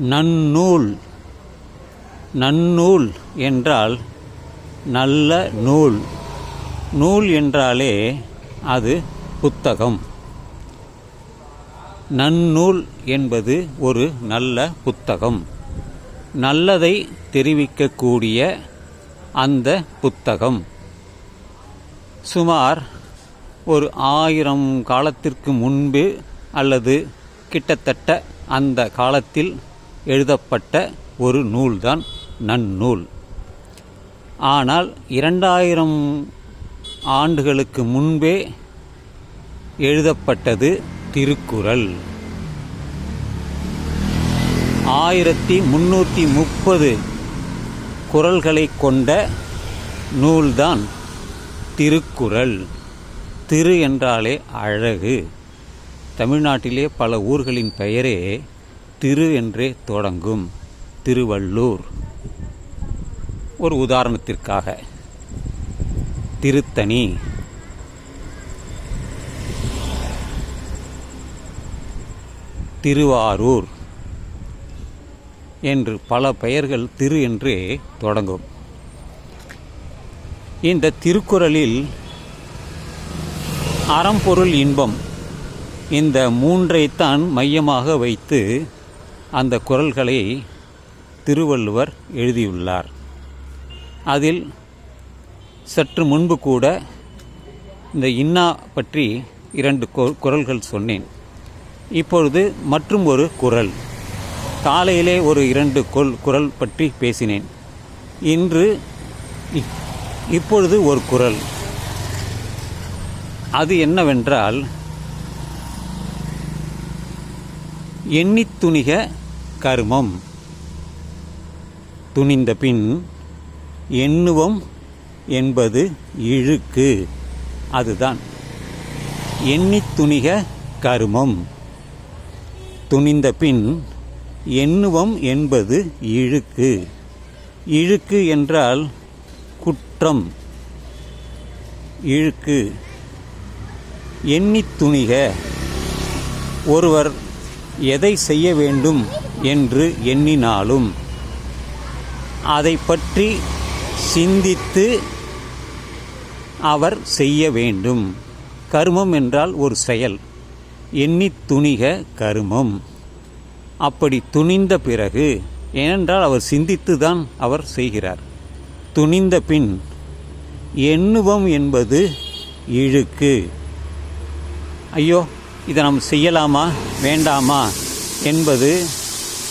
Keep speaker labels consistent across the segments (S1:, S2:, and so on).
S1: நன்னூல். நன்னூல் என்றால் நல்ல நூல். நூல் என்றாலே அது புத்தகம். நன்னூல் என்பது ஒரு நல்ல புத்தகம். நல்லதை தெரிவிக்கக்கூடிய அந்த புத்தகம். சுமார் ஒரு ஆயிரம் காலத்திற்கு முன்பு அல்லது கிட்டத்தட்ட அந்த காலத்தில் எழுதப்பட்ட ஒரு நூல்தான் நன்னூல். ஆனால் இரண்டாயிரம் ஆண்டுகளுக்கு முன்பே எழுதப்பட்டது திருக்குறள். ஆயிரத்தி முன்னூற்றி முப்பது குரல்களை கொண்ட நூல்தான் திருக்குறள். திரு என்றாலே அழகு. தமிழ்நாட்டிலே பல ஊர்களின் பெயரே திரு என்றே தொடங்கும். திருவள்ளூர். ஒரு உதாரணத்திற்காக. திருத்தணி. திருவாரூர் என்று பல பெயர்கள் திரு என்றே தொடங்கும். இந்த திருக்குறளில் அறம்பொருள் இன்பம் இந்த மூன்றைத்தான் மையமாக வைத்து அந்த குரல்களை திருவள்ளுவர் எழுதியுள்ளார். அதில் சற்று முன்பு கூட இந்த இன்னா பற்றி இரண்டு குரல்கள் சொன்னேன். இப்பொழுது மற்றும் ஒரு குறள் காலையிலே ஒரு இரண்டு கொல் குரல் பற்றி பேசினேன். இன்று இப்பொழுது ஒரு குறள் அது என்னவென்றால் எண்ணித் துணிக கருமம். துணிந்த பின் எண்ணுவம் என்பது இழுக்கு. அதுதான். எண்ணித் துணிக கருமம். துணிந்த பின் எண்ணுவம் என்பது இழுக்கு. இழுக்கு என்றால் குற்றம். இழுக்கு. எண்ணித் துணிக. ஒருவர் எதை செய்ய வேண்டும்? என்று எண்ணினாலும் அதை பற்றி சிந்தித்து அவர் செய்ய வேண்டும். கர்மம் என்றால் ஒரு செயல். எண்ணித் துணிக கருமம். அப்படி துணிந்த பிறகு ஏனென்றால் அவர் சிந்தித்து தான் அவர் செய்கிறார். துணிந்த பின் எண்ணுவம் என்பது இழுக்கு. ஐயோ இதை நாம் செய்யலாமா வேண்டாமா என்பது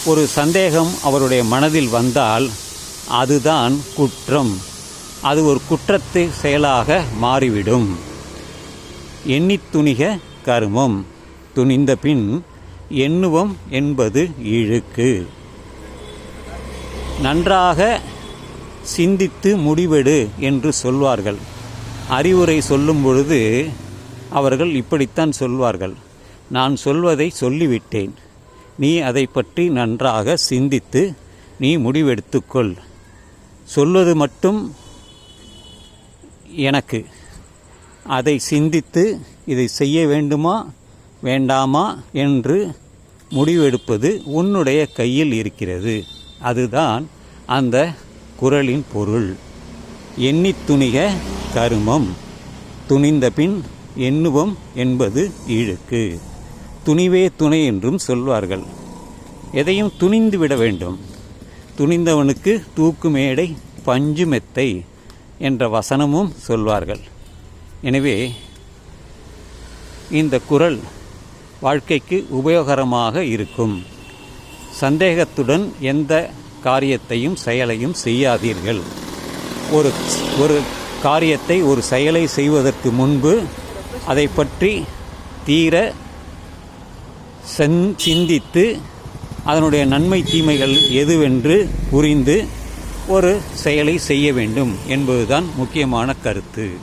S1: ஒரு சந்தேகம் அவருடைய மனதில் வந்தால் அதுதான் குற்றம். அது ஒரு குற்றத்தை செயலாக மாறிவிடும். எண்ணித்துணிக கருமம். துணிந்த பின் எண்ணுவம் என்பது இழுக்கு. நன்றாக சிந்தித்து முடிவெடு என்று சொல்வார்கள். அறிவுரை சொல்லும் பொழுது அவர்கள் இப்படித்தான் சொல்வார்கள். நான் சொல்வதை சொல்லிவிட்டேன். நீ அதை பற்றி நன்றாக சிந்தித்து நீ முடிவெடுத்துக்கொள். சொல்வது மட்டும் எனக்கு. அதை சிந்தித்து இதை செய்ய வேண்டுமா வேண்டாமா என்று முடிவெடுப்பது உன்னுடைய கையில் இருக்கிறது. அதுதான் அந்த குரலின் பொருள். எண்ணி துணிக கருமம். துணிந்த பின் எண்ணுவம் என்பது இழுக்கு. துணிவே துணை என்றும் சொல்வார்கள். எதையும் துணிந்து விட வேண்டும். துணிந்தவனுக்கு தூக்கு மேடை பஞ்சு மெத்தை என்ற வசனமும் சொல்வார்கள். எனவே இந்த குறள் வாழ்க்கைக்கு உபயோகரமாக இருக்கும். சந்தேகத்துடன் எந்த காரியத்தையும் செயலையும் செய்யாதீர்கள். ஒரு ஒரு காரியத்தை ஒரு செயலை செய்வதற்கு முன்பு அதை பற்றி தீர சென் சிந்தித்து அதனுடைய நன்மை தீமைகள் எதுவென்று புரிந்து ஒரு செயலை செய்ய வேண்டும் என்பதுதான் முக்கியமான கருத்து.